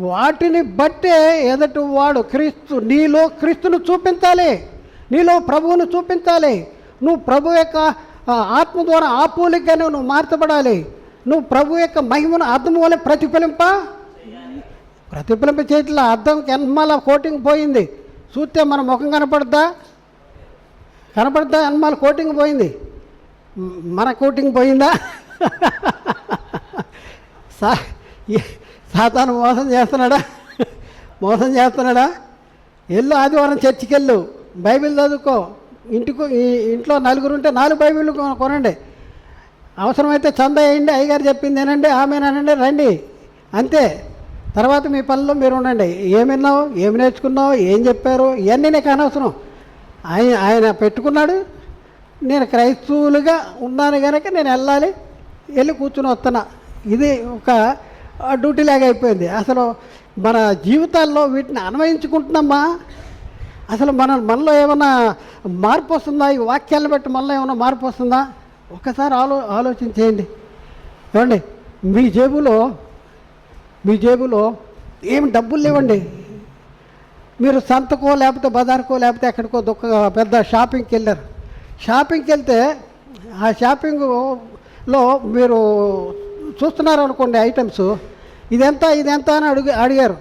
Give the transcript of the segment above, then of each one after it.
వాటిని బట్టే ఎదటి వాడు క్రీస్తు నీలో క్రీస్తును చూపించాలి. నీలో ప్రభువును చూపించాలి. నువ్వు ప్రభు యొక్క ఆత్మ ద్వారా ఆ నువ్వు మార్చబడాలి. నువ్వు ప్రభు యొక్క మహిమను అర్థం వల్ల ప్రతిఫలింప? ప్రతిఫలింప చేతిలో అర్థం ఎన్మాల కోటింగ్ పోయింది. చూస్తే మన ముఖం కనపడద్దా? కనపడద్దా? ఎన్మాల కోటింగ్ పోయింది. మన కోటింగ్ పోయిందా? సా సాతాను మోసం చేస్తున్నాడా? మోసం చేస్తున్నాడా? వెళ్ళు ఆదివారం చర్చికి వెళ్ళు బైబిల్ చదువుకో. ఇంటికి ఇంట్లో నలుగురు ఉంటే నాలుగు బైబిల్ కొనండి. అవసరమైతే చంద వేయండి అయ్యగారు చెప్పింది ఏనండి ఆమెనండి రండి. అంతే. తర్వాత మీ పనుల్లో మీరు ఉండండి. ఏమి విన్నావు? ఏమి నేర్చుకున్నావు? ఏం చెప్పారు? ఇవన్నీ నీకు అనవసరం. ఆయన ఆయన పెట్టుకున్నాడు. నేను క్రైస్తవులుగా ఉన్నాను కనుక నేను వెళ్ళాలి. వెళ్ళి కూర్చుని వస్తున్నా. ఇది ఒక డ్యూటీ లాగా అయిపోయింది. అసలు మన జీవితాల్లో వీటిని అన్వయించుకుంటున్నామా? అసలు మన మనలో ఏమైనా మార్పు వస్తుందా? ఈ వాక్యాలను బట్టి మనలో ఏమైనా మార్పు వస్తుందా? ఒకసారి ఆలో ఆలోచన చేయండి ఏమండి? మీ జేబులో మీ జేబులో ఏమి డబ్బులు లేవండి. మీరు సంతకో లేకపోతే బజార్కో లేకపోతే ఎక్కడికో దొక్క పెద్ద షాపింగ్కి వెళ్ళారు. షాపింగ్కి వెళ్తే ఆ షాపింగ్లో మీరు చూస్తున్నారు అనుకోండి ఐటమ్స్. ఇదెంత ఇదెంత అని అడిగి అడిగారు.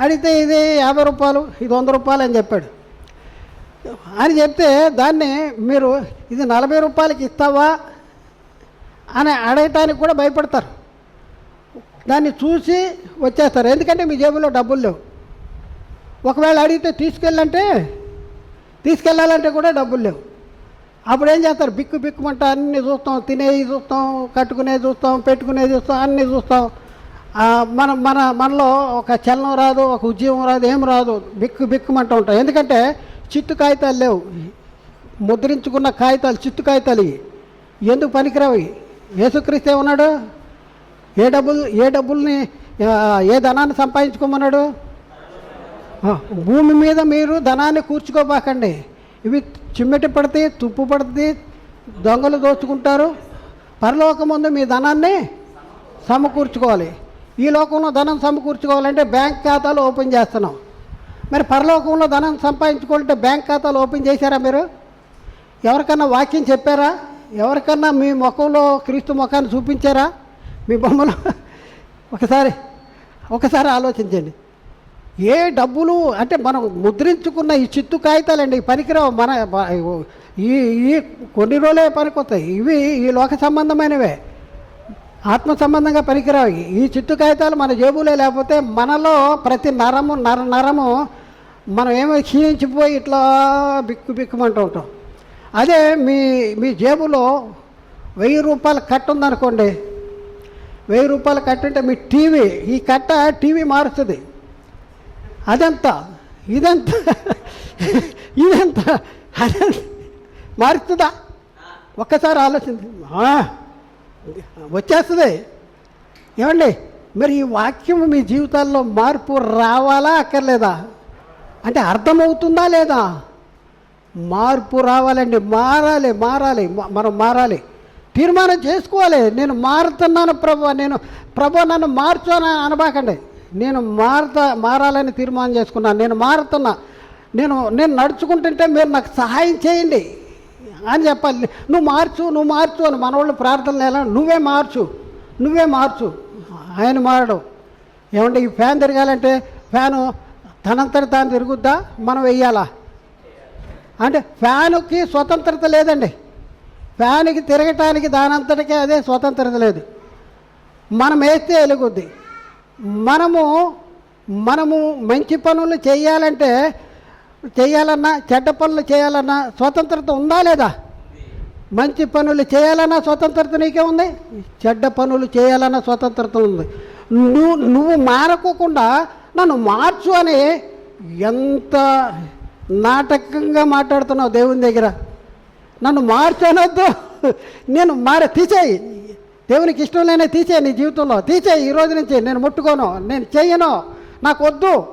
అడిగితే ఇది యాభై రూపాయలు ఇది వంద రూపాయలు అని చెప్పాడు. అని చెప్తే దాన్ని మీరు ఇది నలభై రూపాయలకి ఇస్తావా అని అడగటానికి కూడా భయపడతారు. దాన్ని చూసి వచ్చేస్తారు. ఎందుకంటే మీ జేబులో డబ్బులు లేవు. ఒకవేళ అడిగితే తీసుకెళ్ళంటే తీసుకెళ్ళాలంటే కూడా డబ్బులు లేవు. అప్పుడు ఏం చేస్తారు? బిక్కు బిక్కుమంట అన్నీ చూస్తాం తినేవి చూస్తాం కట్టుకునేది చూస్తాం పెట్టుకునేది చూస్తాం అన్నీ చూస్తాం. మన మన మనలో ఒక చలనం రాదు ఒక ఉద్యమం రాదు ఏం రాదు బిక్కు బిక్కుమంటూ ఉంటాం ఎందుకంటే చిత్తు కాగితాలు లేవు. ముద్రించుకున్న కాగితాలు చిత్తు కాగితాలు ఇవి. ఎందుకు పనికిరావు యేసుక్రీస్తే యేసుక్రీస్తు ఏమన్నాడు? ఏ డబ్బులు ఏ డబ్బుల్ని ఏ ధనాన్ని సంపాదించుకోమన్నాడు? భూమి మీద మీరు ధనాన్ని కూర్చుకోబాకండి. ఇవి చిమ్మెటి పడితే తుప్పు పడుతుంది దొంగలు దోచుకుంటారు. పరలోకముందు మీ ధనాన్ని సమకూర్చుకోవాలి. ఈ లోకంలో ధనం సమకూర్చుకోవాలంటే బ్యాంక్ ఖాతాలు ఓపెన్ చేస్తున్నాం. మరి పరలోకంలో ధనం సంపాదించుకోవాలంటే బ్యాంక్ ఖాతాలు ఓపెన్ చేశారా మీరు? ఎవరికన్నా వాక్యం చెప్పారా? ఎవరికన్నా మీ ముఖంలో క్రీస్తు ముఖాన్ని చూపించారా? మీ బొమ్మలో? ఒకసారి ఒకసారి ఆలోచించండి. ఏ డబ్బులు అంటే మనం ముద్రించుకున్న ఈ చిత్తు కాగితాలండి ఈ పనికిరావు మన ఈ ఈ కొన్ని రోజులే పనికొస్తాయి. ఇవి ఈ లోక సంబంధమైనవే. ఆత్మ సంబంధంగా పనికిరావు ఈ చిట్టు కాగితాలు మన జేబులే లేకపోతే మనలో ప్రతి నరము నర నరము మనం ఏమో క్షీణించిపోయి ఇట్లా బిక్కు బిక్కుమంటూ ఉంటాం. అదే మీ మీ జేబులో వెయ్యి రూపాయలు కట్ట ఉందనుకోండి. వెయ్యి రూపాయలు కట్ట అంటే మీ టీవీ ఈ కట్ట టీవీ మారుస్తుంది. అదంతా? ఇదంతా? ఇదంతా? అదే మారుతుందా ఒక్కసారి ఆలోచించింది వచ్చేస్తుంది. ఏమండి మరి ఈ వాక్యం మీ జీవితాల్లో మార్పు రావాలా అక్కర్లేదా? అంటే అర్థమవుతుందా లేదా? మార్పు రావాలండి మారాలి మారాలి మనం మారాలి. తీర్మానం చేసుకోవాలి. నేను మారుతున్నాను ప్రభు నేను ప్రభు నన్ను మార్చు అనబాకండి. నేను మారుతా మారాలని తీర్మానం చేసుకున్నాను. నేను మారుతున్నా. నేను నేను నడుచుకుంటుంటే మీరు నాకు సహాయం చేయండి. అని చెప్పాలి. నువ్వు మార్చు నువ్వు మార్చు అని మనవాళ్ళు ప్రార్థనలు ఎలా? నువ్వే మార్చు నువ్వే మార్చు ఆయన మారడం. ఏమంటే ఈ ఫ్యాన్ తిరగాలంటే ఫ్యాను తనంతట తాను తిరుగుద్దా? మనం వెయ్యాలా? అంటే ఫ్యానుకి స్వతంత్రత లేదండి. ఫ్యాన్కి తిరగటానికి దానంతటికే అదే స్వతంత్రత లేదు. మనం వేస్తే వెలుగుద్ది. మనము మనము మంచి పనులు చేయాలంటే చేయాలన్నా చెడ్డ పనులు చేయాలన్నా స్వతంత్రత ఉందా లేదా? మంచి పనులు చేయాలన్నా స్వతంత్రత నీకే ఉంది చెడ్డ పనులు చేయాలన్నా స్వతంత్రత ఉంది. నువ్వు నువ్వు మారకోకుండా నన్ను మార్చు అని ఎంత నాటకంగా మాట్లాడుతున్నావు దేవుని దగ్గర. నన్ను మార్చనొద్దు. నేను మార తీసేయి. దేవునికి ఇష్టం లేనే తీసేయి నీ జీవితంలో. తీసేయి ఈ రోజు నుంచి. నేను ముట్టుకోను. నేను చేయను. నాకు వద్దు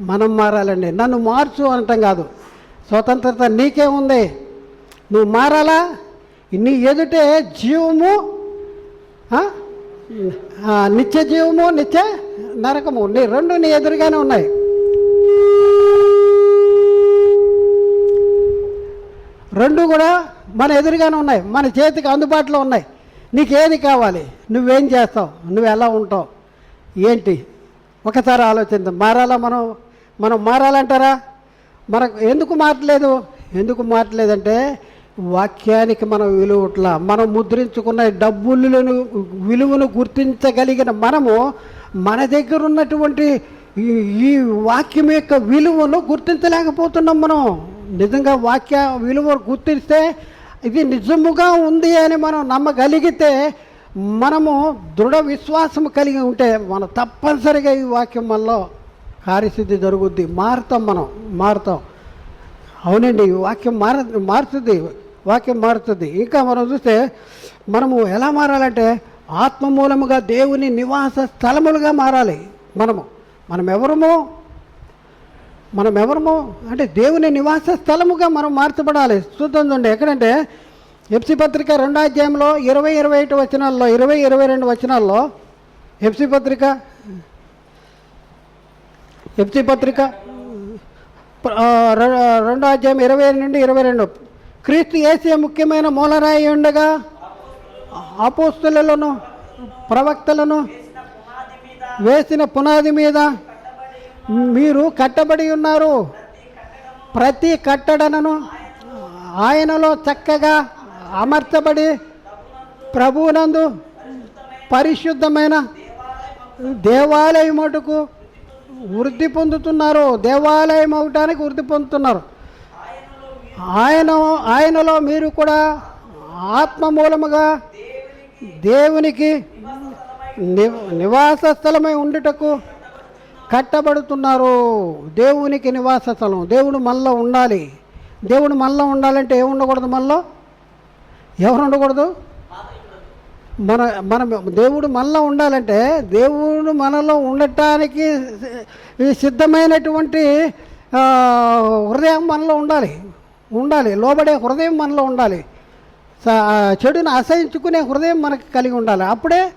మనం మారాలండి. నన్ను మార్చు అనటం కాదు. స్వతంత్రత నీకే ఉంది. నువ్వు మారాలా? నీ ఎదుటే జీవము నిత్య జీవము నిత్య నరకము. నీ రెండు నీ ఎదురుగానే ఉన్నాయి. రెండు కూడా మన ఎదురుగానే ఉన్నాయి. మన చేతికి అందుబాటులో ఉన్నాయి. నీకు ఏది కావాలి? నువ్వేం చేస్తావు? నువ్వు ఎలా ఉంటావు? ఏంటి? ఒకసారి ఆలోచిద్దాం మారాలా మనం? మనం మారాలంటారా? మనకు ఎందుకు మారట్లేదు? ఎందుకు మారట్లేదంటే వాక్యానికి మనం విలువట్లా మనం ముద్రించుకున్న డబ్బులను విలువను గుర్తించగలిగిన మనము మన దగ్గర ఉన్నటువంటి ఈ- ఈ వాక్యం యొక్క విలువను గుర్తించలేకపోతున్నాం మనం. నిజంగా వాక్య విలువ గుర్తిస్తే ఇది నిజముగా ఉంది అని మనం నమ్మగలిగితే మనము దృఢ విశ్వాసం కలిగి ఉంటే మనం తప్పనిసరిగా ఈ వాక్యం మనలో కార్యసిద్ధి జరుగుద్ది. మారుతాం మనం మారుతాం. అవునండి వాక్యం మార మారుతుంది వాక్యం మారుతుంది. ఇంకా మనం చూస్తే మనము ఎలా మారాలంటే ఆత్మ మూలముగా దేవుని నివాస స్థలములుగా మారాలి మనము. మనం ఎవరము మనం ఎవరము అంటే దేవుని నివాస స్థలముగా మనం మార్చబడాలి. చూద్దాం చూడండి ఎక్కడంటే ఎఫ్సి పత్రిక రెండో అధ్యాయంలో ఇరవై ఇరవై ఒకటి వచనాల్లో ఇరవై ఇరవై రెండు వచనాల్లో ఎఫ్సి పత్రిక ఎఫ్సి పత్రిక. రెండో అధ్యాయం ఇరవై నుండి ఇరవై రెండు. క్రీస్తు ఏసే ముఖ్యమైన మూలరాయి ఉండగా అపోస్తులను ప్రవక్తలను వేసిన పునాది మీద మీరు కట్టబడి ఉన్నారు. ప్రతి కట్టడనను ఆయనలో చక్కగా అమర్చబడి ప్రభువునందు పరిశుద్ధమైన దేవాలయం మటుకు వృద్ధి పొందుతున్నారు. దేవాలయం అవటానికి వృద్ధి పొందుతున్నారు. ఆయన ఆయనలో మీరు కూడా ఆత్మ మూలముగా దేవునికి ని- నివాస స్థలమై ఉండుటకు కట్టబడుతున్నారు. దేవునికి నివాస స్థలం. దేవుడు మనలో ఉండాలి. దేవుడు మనలో ఉండాలంటే ఏమి ఉండకూడదు మనలో ఎవరు ఉండకూడదు? మన మన దేవుడు మనలో ఉండాలంటే దేవుడు మనలో ఉండటానికి సిద్ధమైనటువంటి హృదయం మనలో ఉండాలి. ఉండాలి. లోబడే హృదయం మనలో ఉండాలి. ఆ, చెడుని అసహించుకునే హృదయం మనకి కలిగి ఉండాలి. అప్పుడే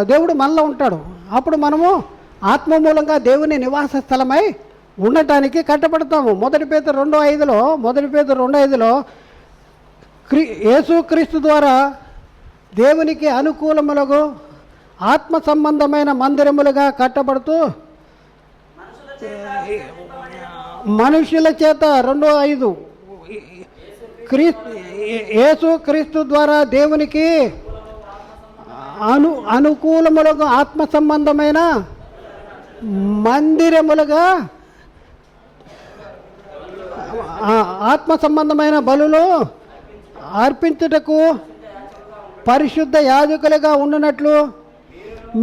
దేవుడు మనలో ఉంటాడు. అప్పుడు మనము ఆత్మ మూలంగా దేవుని నివాస స్థలమై ఉండటానికి కట్టబడతాము. మొదటి పేద రెండో ఐదులో మొదటి పేద రెండో ఐదులో క్రీ యేసుక్రీస్తు ద్వారా దేవునికి అనుకూలములకు ఆత్మ సంబంధమైన మందిరములుగా కట్టబడుతూ మనుషుల చేత రెండో ఐదు. క్రీస్తు యేసు క్రీస్తు ద్వారా దేవునికి అను అనుకూలములకు ఆత్మ సంబంధమైన మందిరములుగా ఆత్మ సంబంధమైన బలులు అర్పించుటకు పరిశుద్ధ యాజకులుగా ఉండునట్లు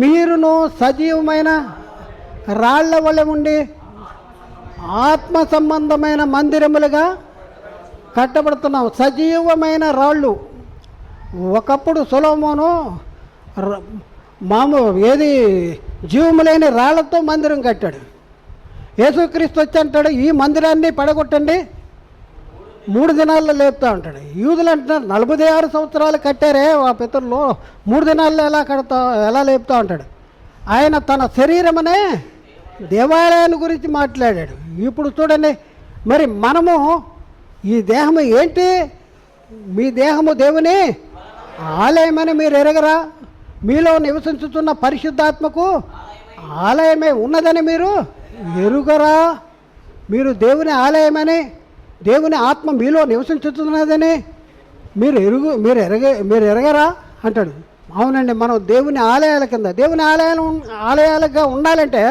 మీరును సజీవమైన రాళ్ళ వల్ల ఉండి ఆత్మ సంబంధమైన మందిరములుగా కట్టబడుతున్నాం సజీవమైన రాళ్ళు. ఒకప్పుడు సులభమును మాము ఏది జీవము లేని రాళ్ళతో మందిరం కట్టాడు. యేసుక్రీస్తు వచ్చి అంటాడు ఈ మందిరాన్ని పడగొట్టండి. మూడు దినాల్లో లేపుతా ఉంటాడు యూదులు అంటున్నారు నలభై ఆరు సంవత్సరాలు కట్టారే ఆ పితరులు మూడు దినాల్లో ఎలా కడతా ఎలా లేపుతా ఉంటాడు ఆయన తన శరీరమనే దేవాలయాల గురించి మాట్లాడాడు. ఇప్పుడు చూడండి మరి మనము ఈ దేహము ఏంటి? మీ దేహము దేవుని ఆలయమని మీరు ఎరగరా? మీలో నివసించుతున్న పరిశుద్ధాత్మకు ఆలయమే ఉన్నదని మీరు ఎరుగరా? మీరు దేవుని ఆలయమని దేవుని ఆత్మ మీలో నివసించుతున్నదని. మీరు ఎరుగు మీరు ఎరగ మీరు ఎరగరా? అంటాడు. అవునండి మనం దేవుని ఆలయాల కింద దేవుని ఆలయాలు ఆలయాలుగా ఉండాలంటే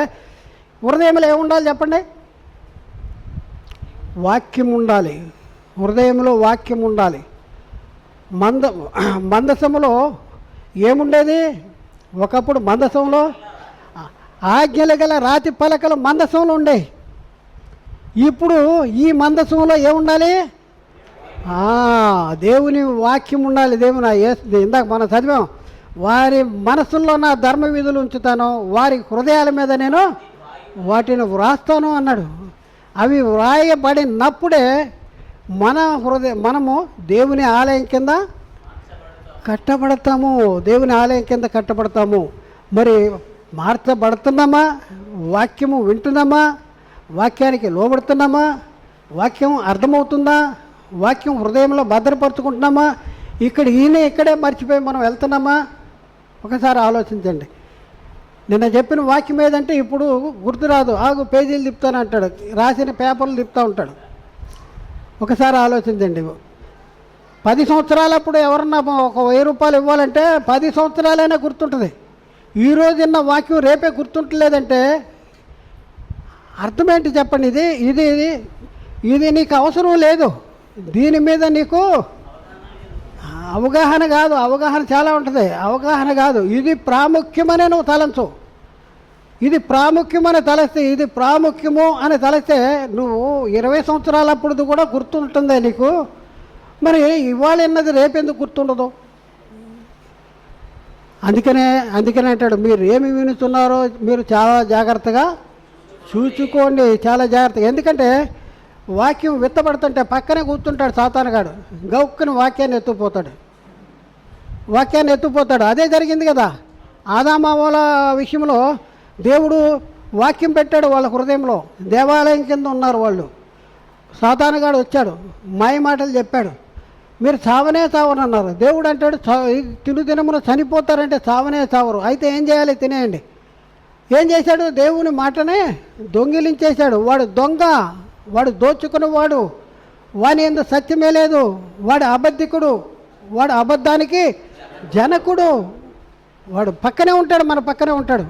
హృదయంలో ఏముండాలి చెప్పండి? వాక్యం ఉండాలి. హృదయంలో వాక్యం ఉండాలి. మంద మందసములో ఏముండేది? ఒకప్పుడు మందసంలో ఆజ్ఞలు గల రాతి పలకలు మందసంలో ఉండేవి ఇప్పుడు ఈ మందసంలో ఏముండాలి? దేవుని వాక్యం ఉండాలి దేవుని ఆ ఇందాక మనం చదివాం. వారి మనసుల్లో నా ధర్మ విధులు ఉంచుతాను వారి హృదయాల మీద నేను వాటిని వ్రాస్తాను అన్నాడు. అవి వ్రాయబడినప్పుడే మన హృదయ మనము దేవుని ఆలయం కింద కట్టబడతాము. దేవుని ఆలయం కింద కట్టబడతాము. మరి మార్చబడుతున్నామా వాక్యము వింటున్నామా వాక్యానికి లోబడుతున్నామా? వాక్యం అర్థమవుతుందా? వాక్యం హృదయంలో భద్రపరుచుకుంటున్నామా? ఇక్కడ ఈయన ఇక్కడే మర్చిపోయి మనం వెళ్తున్నామా? ఒకసారి ఆలోచించండి. నిన్న చెప్పిన వాక్యం ఏదంటే ఇప్పుడు గుర్తురాదు ఆగు పేజీలు తిప్పుతాను అంటాడు. రాసిన పేపర్లు తిప్పుతూ ఉంటాడు. ఒకసారి ఆలోచించండి. పది సంవత్సరాలప్పుడు ఎవరన్నా ఒక వెయ్యి రూపాయలు ఇవ్వాలంటే పది సంవత్సరాలైనా గుర్తుంటుంది. ఈ రోజున్న వాక్యం రేపే గుర్తుంటలేదంటే అర్థమేంటి చెప్పండి? ఇది ఇది ఇది ఇది నీకు అవసరం లేదు. దీని మీద నీకు అవగాహన కాదు. అవగాహన చాలా ఉంటుంది. అవగాహన కాదు. ఇది ప్రాముఖ్యమనే నువ్వు తలంచు. ఇది ప్రాముఖ్యమని తలస్తే ఇది ప్రాముఖ్యము అని తలస్తే నువ్వు ఇరవై సంవత్సరాలప్పుడు కూడా గుర్తుంటుందే నీకు. మరి ఇవాళ అన్నది రేపెందుకు గుర్తుండదు? అందుకనే అందుకనే అంటాడు మీరు ఏమి వినుతున్నారో మీరు చాలా జాగ్రత్తగా చూసుకోండి చాలా జాగ్రత్తగా. ఎందుకంటే వాక్యం విత్తబడుతుంటే పక్కనే కూర్చుంటాడు సాతానగాడు గౌక్కుని వాక్యాన్ని ఎత్తుపోతాడు వాక్యాన్ని ఎత్తుపోతాడు అదే జరిగింది కదా. ఆదామావల విషయంలో దేవుడు వాక్యం పెట్టాడు వాళ్ళ హృదయంలో. దేవాలయం కింద ఉన్నారు వాళ్ళు. సాతానగాడు వచ్చాడు. మాయ మాటలు చెప్పాడు. మీరు చావనే చావనన్నారు దేవుడు అంటాడు తిను దినమున చనిపోతారంటే చావనే చావరు. అయితే ఏం చేయాలి? తినేయండి. ఏం చేశాడు? దేవుని మాటనే దొంగిలించేశాడు. వాడు దొంగ వాడు దోచుకున్నవాడు వాని ఎందు సత్యమే లేదు వాడు అబద్ధికుడు వాడు అబద్ధానికి జనకుడు. వాడు పక్కనే ఉంటాడు మన పక్కనే ఉంటాడు.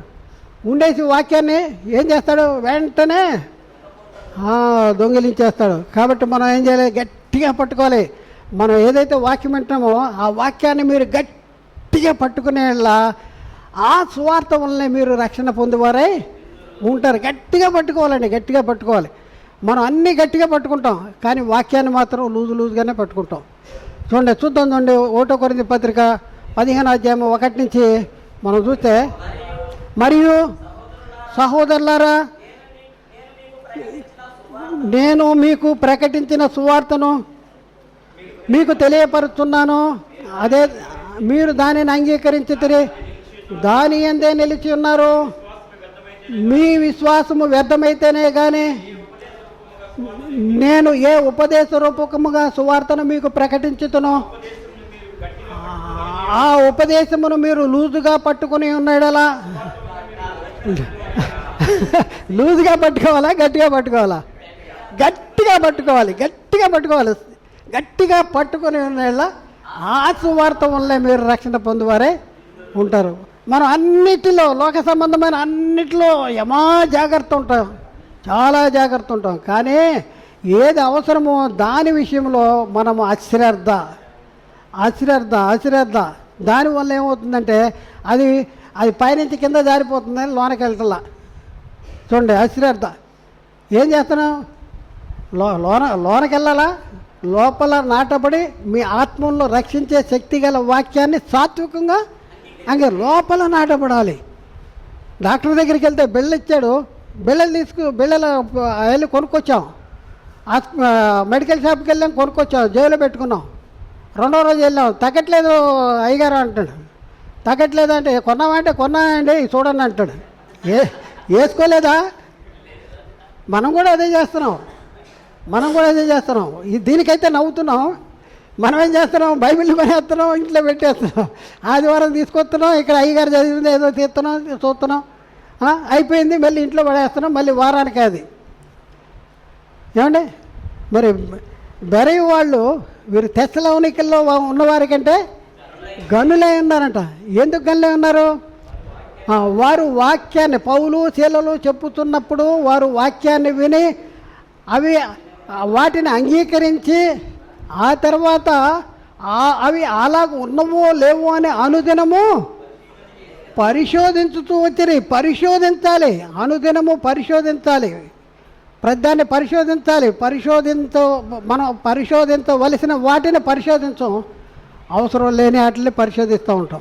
ఉండేసి వాక్యాన్ని ఏం చేస్తాడు? వెంటనే దొంగిలించేస్తాడు. కాబట్టి మనం ఏం చేయాలి? గట్టిగా పట్టుకోవాలి. మనం ఏదైతే వాక్యం వింటామో ఆ వాక్యాన్ని మీరు గట్టిగా పట్టుకునేలా ఆ సువార్త వల్లనే మీరు రక్షణ పొందేవారై ఉంటారు. గట్టిగా పట్టుకోవాలండి గట్టిగా పట్టుకోవాలి. మనం అన్నీ గట్టిగా పట్టుకుంటాం కానీ వాక్యాన్ని మాత్రం లూజు లూజుగానే పట్టుకుంటాం. చూడండి చూద్దాం చూడండి ఓటో కొరింది పత్రిక పదిహేను అధ్యాయం ఒకటి నుంచి మనం చూస్తే మరియు సహోదరులారా నేను మీకు ప్రకటించిన సువార్తను మీకు తెలియపరుచున్నాను. అదే మీరు దానిని అంగీకరించితే దాని ఎందే నిలిచి ఉన్నారు? మీ విశ్వాసము వ్యర్థమైతేనే కానీ నేను ఏ ఉపదేశ రూపకముగా సువార్తను మీకు ప్రకటించుతునో ఆ ఉపదేశమును మీరు లూజుగా పట్టుకుని ఉన్నాడలా? లూజుగా పట్టుకోవాలా గట్టిగా పట్టుకోవాలా? గట్టిగా పట్టుకోవాలి గట్టిగా పట్టుకోవాలి గట్టిగా పట్టుకొని ఉన్న ఆ సువార్త వల్లే మీరు రక్షణ పొందువారే ఉంటారు. మనం అన్నిటిలో లోక సంబంధమైన అన్నిటిలో యమా జాగ్రత్త ఉంటాం. చాలా జాగ్రత్త ఉంటాం. కానీ ఏది అవసరమో దాని విషయంలో మనము అశ్రద్ధ. అశ్రద్ధ అశ్రద్ధ. దానివల్ల ఏమవుతుందంటే అది అది పైనుంచి కింద జారిపోతుందని లోనకి వెళ్తలా. చూడండి అశ్రద్ధ. ఏం చేస్తున్నావు లో లోన లోనకి వెళ్ళాలా? లోపల నాటబడి మీ ఆత్మల్లో రక్షించే శక్తి గల వాక్యాన్ని సాత్వికంగా అంగే లోపల నాటబడాలి డాక్టర్ దగ్గరికి వెళ్తే బిళ్ళ ఇచ్చాడు. బిళ్ళలు తీసుకు బిళ్ళలు వెళ్ళి కొనుక్కొచ్చాం. మెడికల్ షాప్కి వెళ్ళాం కొనుక్కొచ్చాం జైలు పెట్టుకున్నాం. రెండో రోజు వెళ్ళాం. తగ్గట్లేదు అయ్యగారు అంటాడు తగ్గట్లేదు అంటే కొన్నామంటే కొన్నామండి చూడండి అంటాడు ఏ వేసుకోలేదా? మనం కూడా అదే చేస్తున్నాం. మనం కూడా అదే చేస్తున్నాం. దీనికైతే నవ్వుతున్నాం. మనం ఏం చేస్తున్నాం? బైబిల్ కొనేస్తున్నాం ఇంట్లో పెట్టేస్తున్నాం. ఆదివారం తీసుకొస్తున్నాం ఇక్కడ అయ్యగారు చదివింది ఏదో తీస్తున్నాం చూస్తున్నాం. అయిపోయింది మళ్ళీ ఇంట్లో పడేస్తున్నాం మళ్ళీ వారానికి అది. ఏమండి? మరి బెరయ్య వాళ్ళు వీరు తెచ్చలవనికల్లో ఉన్నవారి కంటే గనులే ఉన్నారంట. ఎందుకు గనులే ఉన్నారు? వారు వాక్యాన్ని పౌలు శీలలు చెప్పుతున్నప్పుడు వారు వాక్యాన్ని విని అవి వాటిని అంగీకరించి ఆ తర్వాత అవి అలాగ ఉన్నవో లేవో అని అనుదినము పరిశోధించుతూ వచ్చినాయి పరిశోధించాలి. అనుదినము పరిశోధించాలి. ప్రతిదాన్ని పరిశోధించాలి. పరిశోధించ మనం పరిశోధించవలసిన వాటిని పరిశోధించం. అవసరం లేని వాటిని పరిశోధిస్తూ ఉంటాం.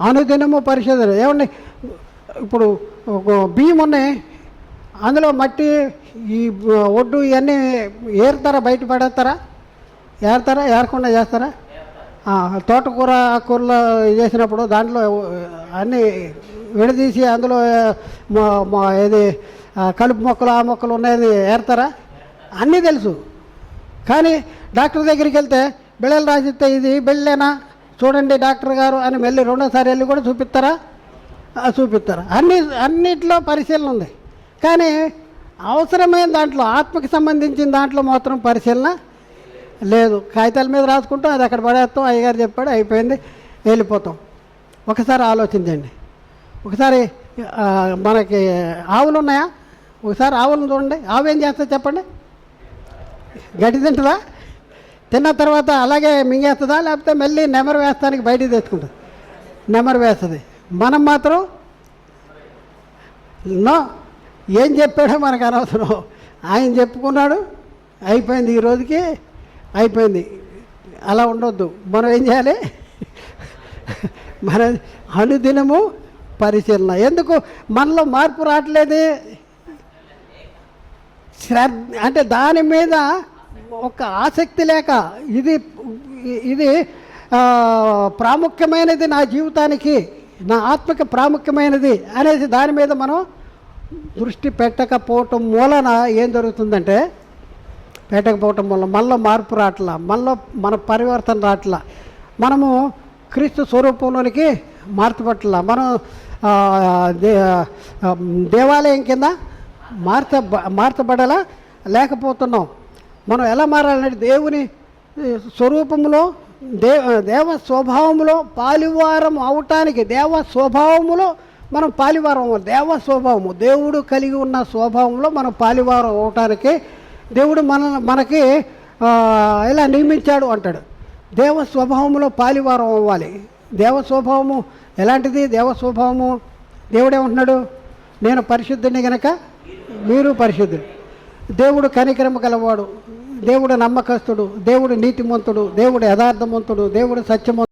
అనుదినము పరిశోధన. ఏమండి? ఇప్పుడు బియ్యం ఉన్నాయి అందులో మట్టి ఈ ఒడ్డు ఇవన్నీ ఏరుతారా? బయట పడేస్తారా? ఏరుతారా ఏరకుండా చేస్తారా? తోటకూర ఆకుకూరలో చేసినప్పుడు దాంట్లో అన్నీ విడదీసి అందులో ఇది ఏది కలుపు మొక్కలు ఆ మొక్కలు ఉన్నాయని ఏరుతారా అన్నీ తెలుసు. కానీ డాక్టర్ దగ్గరికి వెళ్తే బిళ్ళలు రాసిస్తే ఇది బిళ్ళేనా? చూడండి డాక్టర్ గారు అని మళ్ళీ రెండోసారి వెళ్ళి కూడా చూపిస్తారా? చూపిస్తారా చూపిస్తారు? అన్ని అన్నిట్లో పరిశీలన ఉంది. కానీ అవసరమైన దాంట్లో ఆత్మకి సంబంధించిన దాంట్లో మాత్రం పరిశీలన లేదు కాగితాల మీద రాసుకుంటాం అది అక్కడ పడేస్తాం అయ్యగారు చెప్పాడు అయిపోయింది వెళ్ళిపోతాం. ఒకసారి ఆలోచించండి. ఒకసారి మనకి ఆవులు ఉన్నాయా? ఒకసారి ఆవులను చూడండి. ఆవు ఏం చేస్తుంది చెప్పండి? గడ్డి తింటుందా? తిన్న తర్వాత అలాగే మింగేస్తుందా? లేకపోతే మళ్ళీ నెమరు వేస్తానికి బయటికి తెచ్చుకుంటుంది. నెమరు వేస్తుంది. మనం మాత్రం నో ఏం చెప్పాడో మనకు అనవసరం. ఆయన చెప్పుకున్నాడు అయిపోయింది ఈ రోజుకి. అయిపోయింది. అలా ఉండొద్దు. మనం ఏం చేయాలి? మన అనుదినము పరిశీలన. ఎందుకు? మనలో మార్పు రావట్లేదు. శ్రద్ధ అంటే దాని మీద ఒక ఆసక్తి లేక ఇది ఇది ప్రాముఖ్యమైనది నా జీవితానికి నా ఆత్మకి ప్రాముఖ్యమైనది అనేసి దాని మీద మనం దృష్టి పెట్టకపోవటం మూలన ఏం జరుగుతుందంటే పెట్టకపోవటం వల్ల మనలో మార్పు రావట్లా మనలో మన పరివర్తన రావట్లా. మనము క్రీస్తు స్వరూపంలోనికి మార్చబట్టలా మనం దేవాలయం కింద మార్చ మార్చబడలా లేకపోతున్నాం. మనం ఎలా మారాలంటే దేవుని స్వరూపంలో దే దేవ స్వభావములో పాలివారం అవటానికి దేవ స్వభావములో మనం పాలివారం దేవ స్వభావము దేవుడు కలిగి ఉన్న స్వభావంలో మనం పాలివారం అవటానికి దేవుడు మన మనకి ఇలా నియమించాడు అంటాడు. దేవ స్వభావంలో పాలివారం అవ్వాలి. దేవ స్వభావము ఎలాంటిది? దేవ స్వభావము దేవుడేమంటున్నాడు నేను పరిశుద్ధుని గనక మీరు పరిశుద్ధుడు. దేవుడు కనికరమ గలవాడు. దేవుడు నమ్మకస్తుడు. దేవుడు నీతిమంతుడు. దేవుడు యథార్థమంతుడు. దేవుడు సత్యమంతుడు.